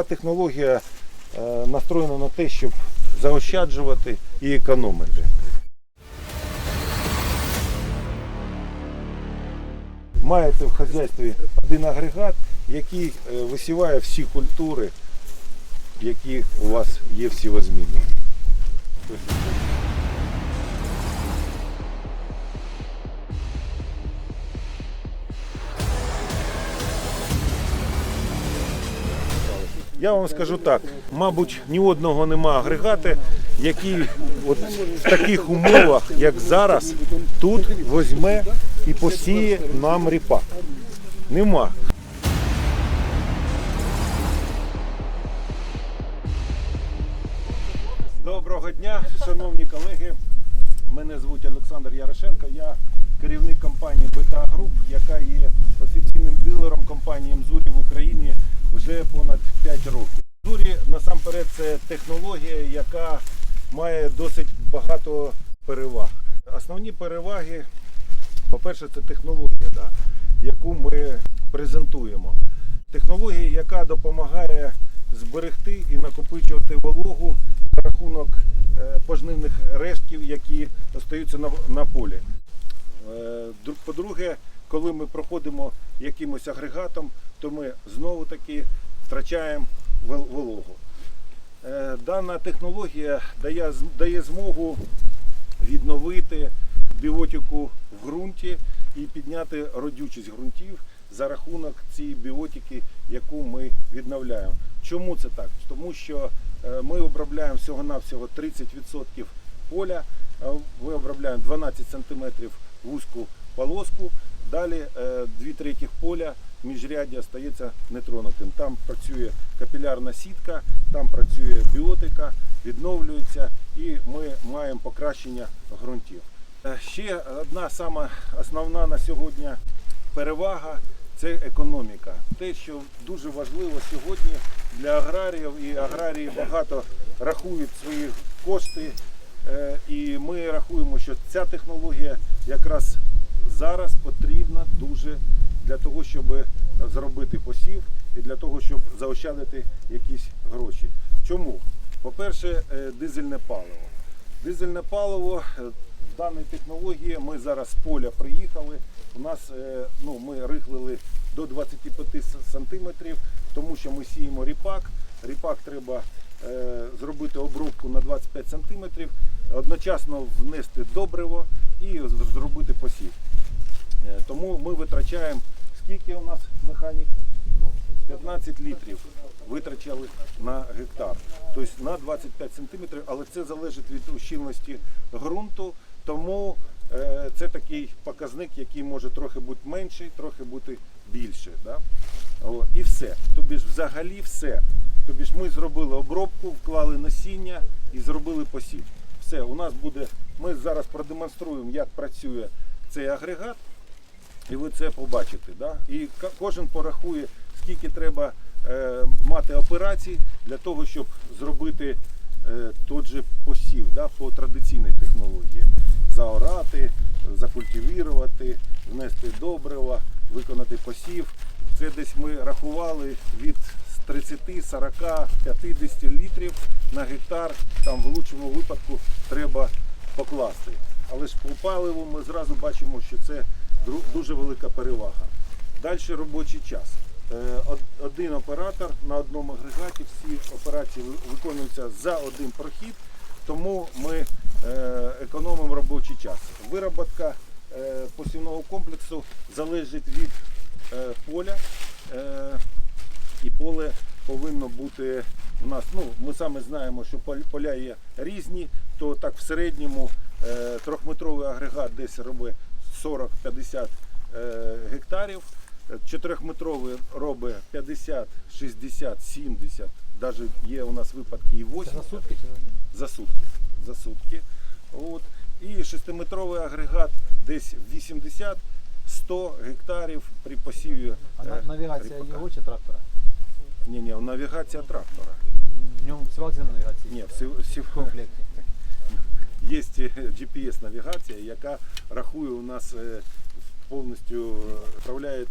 Ця технологія е, настроєна на те, щоб заощаджувати і економити. Маєте в хазяйстві один агрегат, який е, висіває всі культури, які у вас є всі Я вам скажу так, мабуть, ні одного нема агрегата, який от в таких умовах, як зараз, тут візьме і посіє нам ріпак. Нема. Доброго дня, шановні колеги. Мене звуть Олександр Ярошенко. Я це технологія, яка має досить багато переваг. Основні переваги, по-перше, це технологія, да, яку ми презентуємо. Технологія, яка допомагає зберегти і накопичувати вологу за рахунок е, пожнивних рештків, які остаються на, на полі. Е, По-друге, коли ми проходимо якимось агрегатом, то ми знову таки втрачаємо вологу. Е, Дана технологія дає, дає змогу відновити біотику в ґрунті і підняти родючість ґрунтів за рахунок цієї біотики, яку ми відновляємо. Чому це так? Тому що е, ми обробляємо всього-навсього 30% поля, е, ми обробляємо 12 см вузьку полоску, далі е, дві третіх поля міжряддя стається нетронутим. Там працює капілярна сітка, там працює біотика, відновлюється і ми маємо покращення ґрунтів. Е, Ще одна сама основна на сьогодні перевага це економіка. Те, що дуже важливо сьогодні для аграріїв, і аграрії багато рахують свої кошти. е, І ми рахуємо, що ця технологія якраз зараз потрібна дуже для того, щоб зробити посів і для того, щоб заощадити якісь гроші. Чому? По-перше, е, дизельне паливо. Дизельне паливо е, в даній технології ми зараз з поля приїхали. У нас е, ну, ми рихлили до 25 сантиметрів, тому що ми сіємо ріпак. Ріпак треба е, зробити обробку на 25 сантиметрів, одночасно внести добриво і зробити посів. Е, Тому ми витрачаємо скільки у нас механік? 15 літрів витрачали на гектар. Тобто на 25 сантиметрів, але це залежить від ущільності ґрунту, тому е, це такий показник, який може трохи бути менший, трохи бути більший. Да? О, і все. Тобі ж взагалі все. Тобі ж ми зробили обробку, вклали насіння і зробили посів. Все, у нас буде. Ми зараз продемонструємо, як працює цей агрегат. І ви це побачите. Да? І кожен порахує, скільки треба е, мати операцій для того, щоб зробити е, той же посів да, по традиційній технології. Заорати, закультивірувати, внести добрива, виконати посів. Це десь ми рахували від 30, 40, 50 літрів на гектар. Там в лучшому випадку треба покласти. Але ж по паливу ми зразу бачимо, що це дуже велика перевага. Далі робочий час. Е, Один оператор на одному агрегаті, всі операції виконуються за один прохід, тому ми е, економимо робочий час. Вироботка е, посівного комплексу залежить від поля. І поле повинно бути у нас. Ну, ми саме знаємо, що поля є різні, то так в середньому трьохметровий агрегат десь робить 40-50 е, гектарів. Е, Чотирьохметровий робить 50, 60, 70, навіть є у нас випадки і 80 За сутки чи за сутки. За сутки. От. І шестиметровий агрегат десь 80-100 гектарів при посіві. А е, навігація ріпака. його чи трактора? Ні, ні, навігація трактора. В ньому сівалка навігація? Ні, всі, всі, В комплекті. Є GPS-навігація, яка рахує у нас е, повністю управляє е,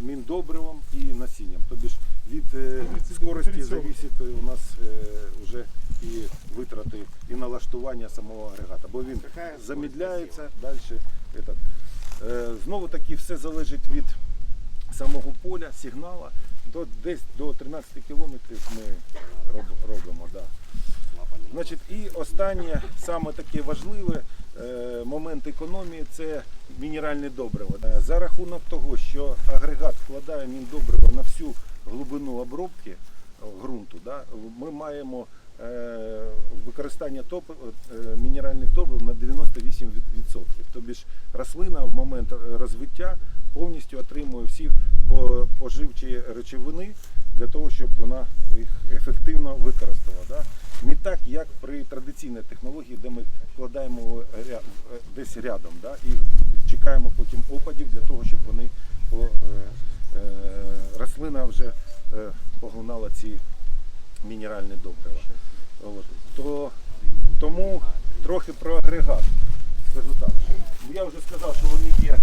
міндобривом і насінням. Тобі ж від е, скорості зависить е, у нас вже і витрати, і налаштування самого агрегата, бо він замідляється далі. Знову таки все залежить від самого поля, сигнала. До, десь до 13 кілометрів ми роб- робимо. Да. Значить, і останнє, саме таке важливе е, момент економії це мінеральне добриво. Е, За рахунок того, що агрегат вкладає міндобриво на всю глибину обробки е, ґрунту, ми маємо використання мінеральних добрив на 98%. Тобто ж рослина в момент розвиття повністю отримує всі поживчі речовини для того, щоб вона їх ефективно використала. Да? Не так, як при традиційній технології, де ми вкладаємо е, десь рядом да? і чекаємо потім опадів для того, щоб вони по, е, е, рослина вже е, поглинала ці мінеральні добрива. От. То, тому трохи про агрегат. Скажу так, я вже сказав, що вони є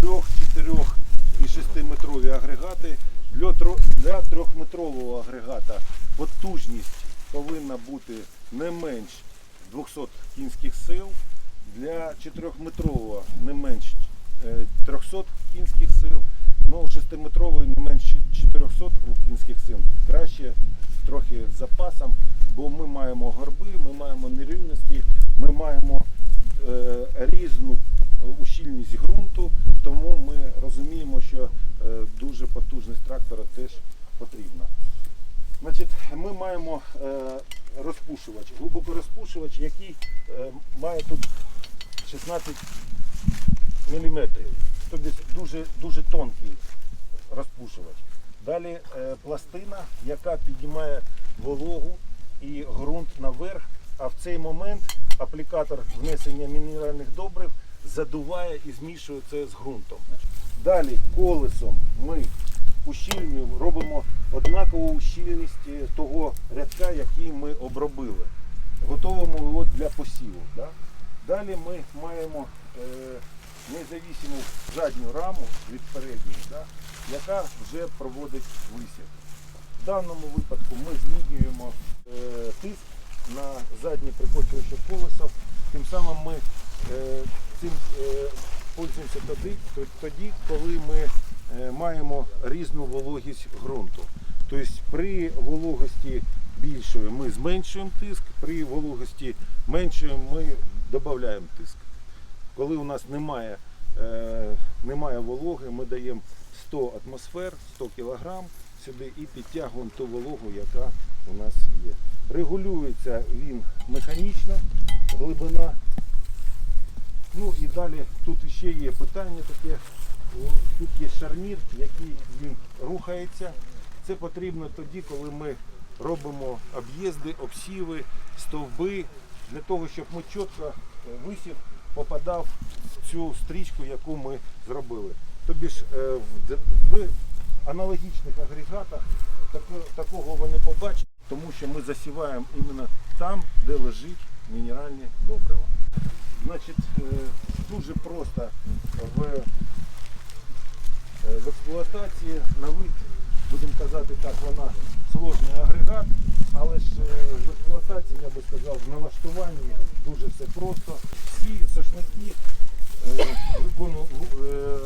трьох, чотирьох і шестиметрові агрегати. Для, тро- для трьохметрового агрегата потужність повинна бути не менш 200 кінських сил. Для 4-метрового не менш е, 300 кінських сил. Ну, 6-метровий не менш 400 кінських сил. Краще трохи з запасом, бо ми маємо горби, ми маємо нерівності, ми маємо е, різну ущільність ґрунту, тому ми розуміємо, що е, дуже потужність трактора теж потрібна. Значить, ми маємо е, розпушувач, глибокорозпушувач, який е, має тут 16 мм. Тобто дуже, дуже тонкий розпушувач. Далі пластина, яка піднімає вологу і ґрунт наверх, а в цей момент аплікатор внесення мінеральних добрив задуває і змішує це з ґрунтом. Далі колесом ми ущільнюємо, робимо однакову ущільність е, того рядка, який ми обробили. Готовимо його для посіву. Да? Далі ми маємо е, независиму задню раму від передньої, да? яка вже проводить висів. В даному випадку ми змінюємо е, тиск на заднє прикочуюче колесо. Тим самим ми е, цим е, пользуємося тоді, коли ми е, маємо різну вологість ґрунту. Тобто при вологості більшої ми зменшуємо тиск, при вологості меншої ми додаємо тиск. Коли у нас немає, е, немає вологи, ми даємо 100 атмосфер, 100 кг сюди і підтягуємо ту вологу, яка у нас є. Регулюється він механічно, глибина. Ну і далі тут ще є питання таке. Тут є шарнір, який він рухається. Це потрібно тоді, коли ми робимо об'їзди, обсіви, стовби, для того, щоб ми чітко е, висів попадав в цю стрічку, яку ми зробили. Тобі ж е, в, аналогічних агрегатах такого ви не побачите, тому що ми засіваємо іменно там, де лежить мінеральне добриво. Значить, е, дуже просто в, е, в експлуатації на вид, будемо казати так, вона сложний агрегат, але ж е, в експлуатації, я би сказав, в налаштуванні дуже все просто. Всі сошники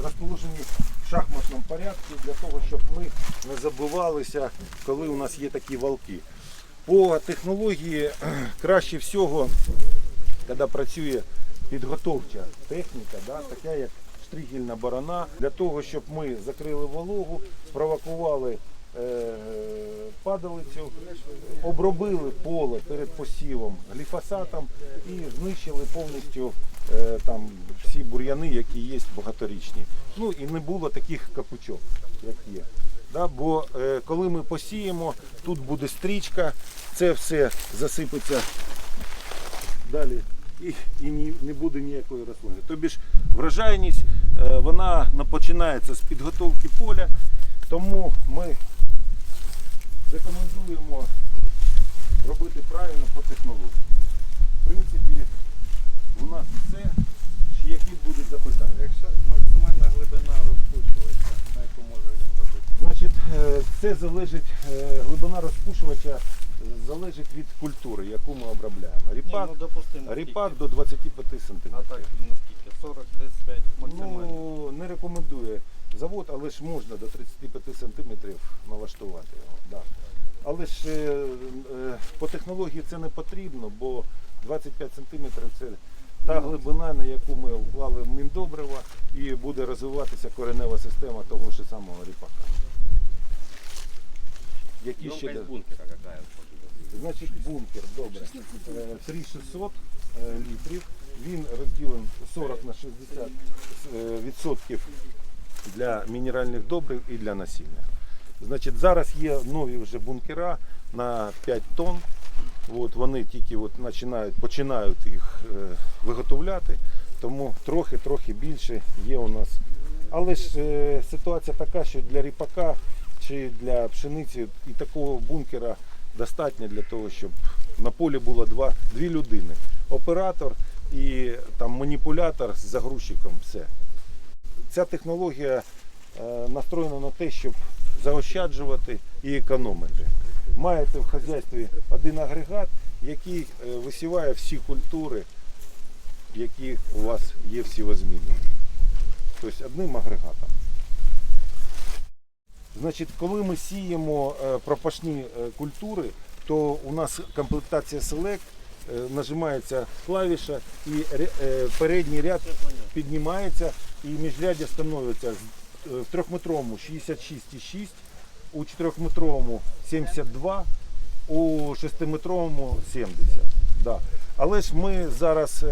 розположені в шахматному порядку для того, щоб ми не забивалися, коли у нас є такі валки. По технології краще всього, коли працює підготовча техніка, да, така як штригельна барана, для того, щоб ми закрили вологу, спровокували е, падалицю, обробили поле перед посівом гліфосатом і знищили повністю е, там, всі бур'яни, які є багаторічні. Ну і не було таких капучок, як є. Да, бо е, коли ми посіємо, тут буде стрічка, це все засипеться далі і, і ні, не буде ніякої рослини. Тобі ж врожайність е, вона починається з підготовки поля, тому ми рекомендуємо робити правильно по технології. В принципі, у нас все. які будуть запитання. Якщо максимальна глибина розпушувача, на яку може він робити? Значить, е, це залежить, е, глибина розпушувача залежить від культури, яку ми обробляємо. Ріпак, Ні, ну, допустимо, ріпак скільки? до 25 см. А так він наскільки? 40, 35 максимально. Ну, не рекомендує завод, але ж можна до 35 см налаштувати його. Да. Але ж е, е, по технології це не потрібно, бо 25 см це та глибина, на яку ми вклали міндобрива, і буде розвиватися коренева система того ж самого ріпака. Які ще бункера какая? Значить, бункер, добре. Е, 3600 е, літрів. Він розділен 40 на 60 е, відсотків для мінеральних добрив і для насіння. Значить, зараз є нові вже бункера на 5 тонн. От вони тільки от починають, починають їх е, виготовляти, тому трохи-трохи більше є у нас. Але ж ситуація така, що для ріпака чи для пшениці і такого бункера достатньо для того, щоб на полі було два, дві людини. Оператор і там маніпулятор з загрузчиком. Все. Ця технологія е, настроєна на те, щоб заощаджувати і економити. Маєте в хазяйстві один агрегат, який е, висіває всі культури, які у вас є всі. Тобто одним агрегатом. Значить, коли ми сіємо е, пропашні е, культури, то у нас комплектація Select, е, нажимається клавіша і передній ряд піднімається і міжряддя становиться в трьохметровому 66,6, у чотирьохметровому 72, у шестиметровому 70. Да. Але ж ми зараз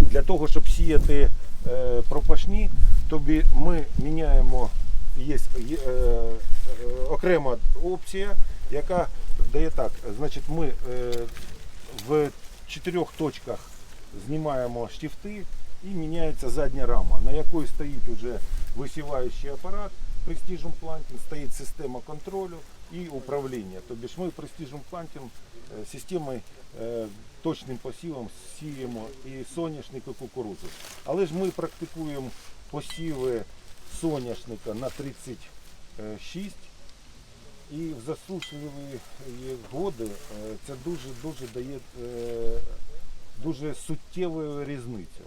для того, щоб сіяти пропашні, тобі ми міняємо є, е, е, окрема опція, яка дає так. Значить, ми е, в чотирьох точках знімаємо штифти і міняється задня рама, на якої стоїть уже висіваючий апарат Precision Planting, стоїть система контролю і управління. Тобто ми Precision Planting системою точним посівом сіємо і соняшник, і кукурудзу. Але ж ми практикуємо посіви соняшника на 36 і в засушливі годи е, це дуже дуже дає е, дуже суттєву різницю.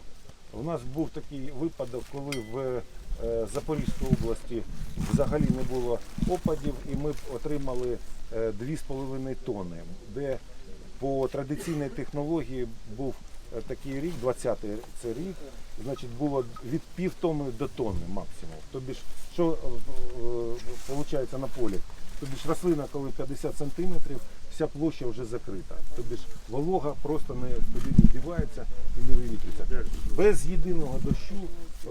У нас був такий випадок, коли в е, Запорізькій області взагалі не було опадів, і ми отримали е, 2,5 тонни, де по традиційній технології був такий рік, 20-й це рік, значить було від пів тонни до тонни максимум. Тобі ж що виходить на полі? Тобі ж рослина, коли 50 сантиметрів, вся площа вже закрита. Тобі ж волога просто не туди не дівається і не вивітрюється. Без єдиного дощу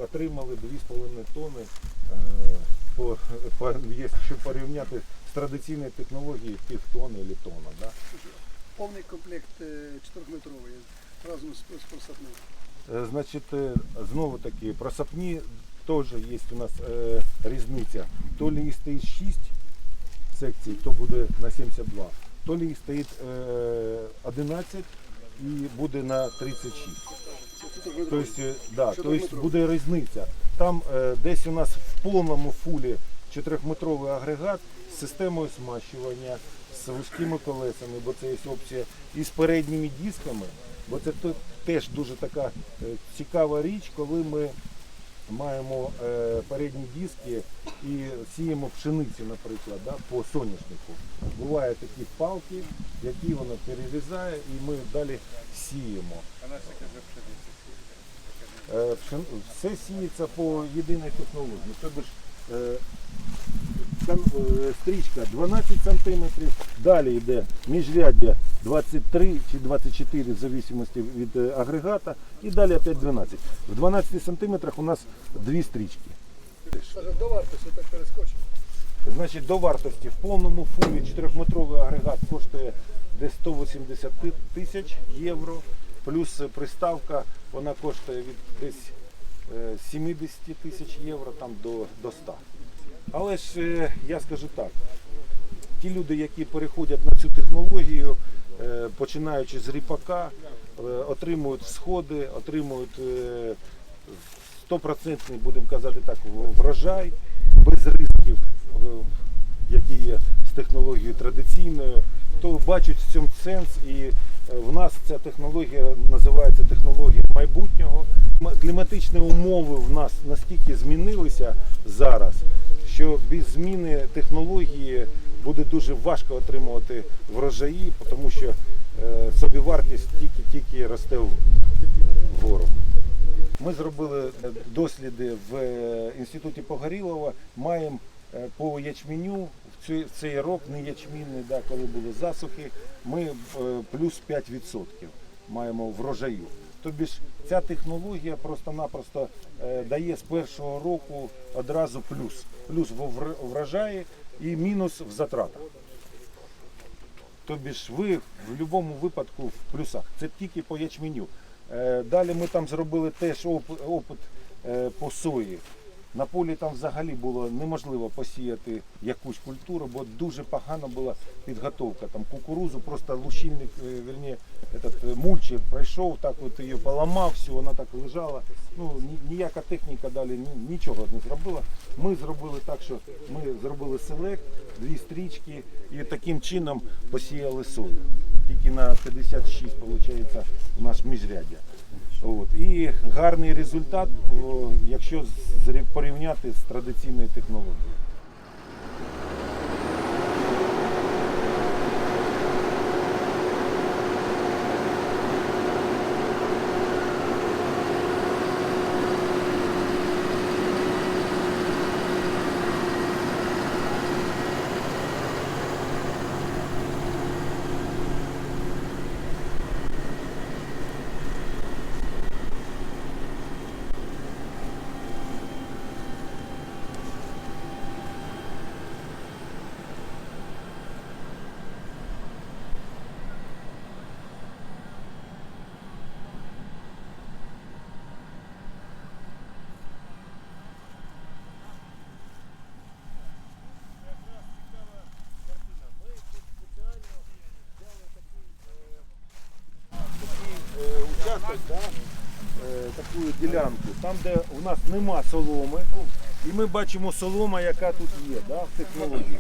отримали 2,5 тонни. е, По, по, якщо порівняти з традиційною технологією пів тонни або тонна. Да? Повний комплект е, 4-метровий разом з, з просапним. Е, Значить, е, знову таки, просапні теж є у нас е, різниця. То ли їх стоїть 6 секцій, то буде на 72, то ли їх стоїть е, 11 і буде на 36. Тобто, е, да, тобто буде різниця. Там е, десь у нас в повному фулі 4-метровий агрегат з системою смащування, з вузькими колесами, бо це є опція, і з передніми дисками, бо це теж дуже така е, цікава річ, коли ми маємо е, передні диски і сіємо пшеницю, наприклад, да, по соняшнику. Бувають такі палки, які воно перерізає, і ми далі сіємо. Е, Все сіється по єдиній технології. Тобто стрічка 12 см, далі йде міжряддя 23 чи 24 в зависимості від е, агрегата, і далі опять 12. В 12 см у нас дві стрічки. До вартості так перескочимо. Значить, до вартості в повному фулі 4-метровий агрегат коштує десь 180 тисяч євро, плюс е, приставка вона коштує від десь е, 70 тисяч євро там до, до 100. Але ж е, я скажу так, ті люди, які переходять на цю технологію, е, починаючи з ріпака, е, отримують всходи, отримують стопроцентний, будемо казати так, врожай, без ризиків, які є з технологією традиційною, то бачать в цьому сенс. І в нас ця технологія називається технологія майбутнього. Кліматичні умови в нас настільки змінилися зараз, що без зміни технології буде дуже важко отримувати врожаї, тому що е, собівартість тільки-тільки росте вгору. Ми зробили е, досліди в е, інституті Погорілова. Маємо по ячменю в цей, рок не ячмінний, да, коли були засухи, ми плюс 5% маємо врожаю. Тобі ж ця технологія просто-напросто е, дає з першого року одразу плюс. Плюс в врожаї і мінус в затратах. Тобі ж ви в будь-якому випадку в плюсах. Це тільки по ячменю. Е, Далі ми там зробили теж опит, е, по сої. На полі там взагалі було неможливо посіяти якусь культуру, бо дуже погана була підготовка. Там кукурузу, просто лущильник, е, верні, этот, е, мульчер пройшов, так от її поламав, все, вона так лежала. Ну, ніяка техніка далі нічого не зробила. Ми зробили так, що ми зробили селект, дві стрічки і таким чином посіяли сою. Тільки на 56, виходить, наш міжряддя. От. І гарний результат, якщо порівняти з традиційною технологією. такий е, участок, да, е, таку ділянку, там, де у нас нема соломи, і ми бачимо солома, яка тут є да, в технології.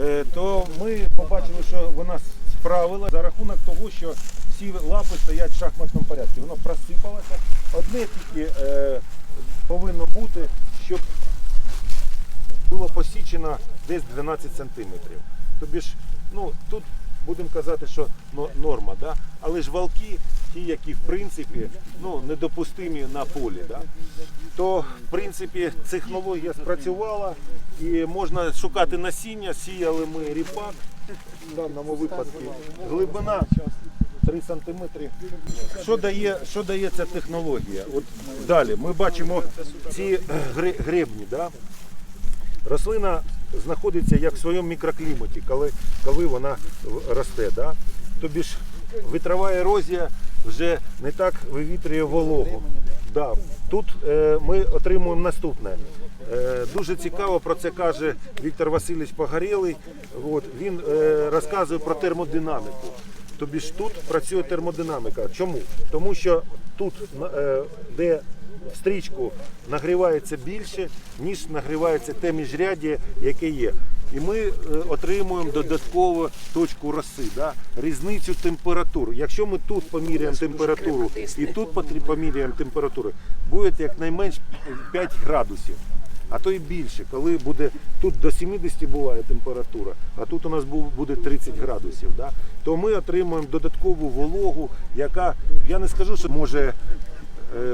Е, то ми побачили, що вона справила за рахунок того, що всі лапи стоять в шахматному порядку. Воно просипалося. Одне тільки е, повинно бути, щоб було посічено десь 12 сантиметрів. Тобі ж, ну тут будемо казати, що норма, да? але ж валки, ті, які в принципі ну, недопустимі на полі. Да? То в принципі технологія спрацювала і можна шукати насіння, сіяли ми ріпак в даному випадку. Глибина 3 сантиметри. Що дає, що дає ця технологія? От далі ми бачимо ці гребні. Да? Рослина знаходиться як в своєму мікрокліматі, коли, коли вона росте. Да? Тобі ж вітрова ерозія вже не так вивітрює вологу. Да. Тут е, ми отримуємо наступне. Е, дуже цікаво про це каже Віктор Васильович Погорєлий. От, він е, розказує про термодинаміку. Тобі ж тут працює термодинаміка. Чому? Тому що тут, е, де в стрічку нагрівається більше, ніж нагрівається те міжряддя, яке є. І ми е, отримуємо додаткову точку роси, да? різницю температур. Якщо ми тут поміряємо температуру і тут поміряємо температуру, буде якнайменш 5 градусів. А то і більше, коли буде тут до 70 буває температура, а тут у нас буде 30 градусів. Да? То ми отримуємо додаткову вологу, яка я не скажу, що може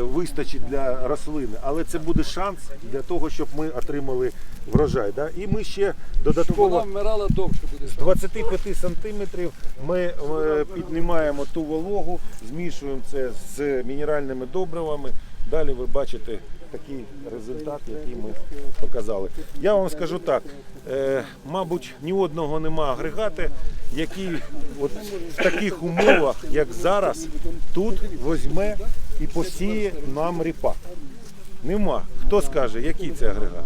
вистачить для рослини, але це буде шанс для того, щоб ми отримали врожай. Да? І ми ще додатково Вона вмирала довше буде. з 25 сантиметрів ми е, піднімаємо ту вологу, змішуємо це з мінеральними добривами. Далі ви бачите такий результат, який ми показали. Я вам скажу так: е, мабуть, ні одного нема агрегата, який от в таких умовах, як зараз, тут візьме і посіє нам ріпак. Нема. Хто скаже, який це агрегат?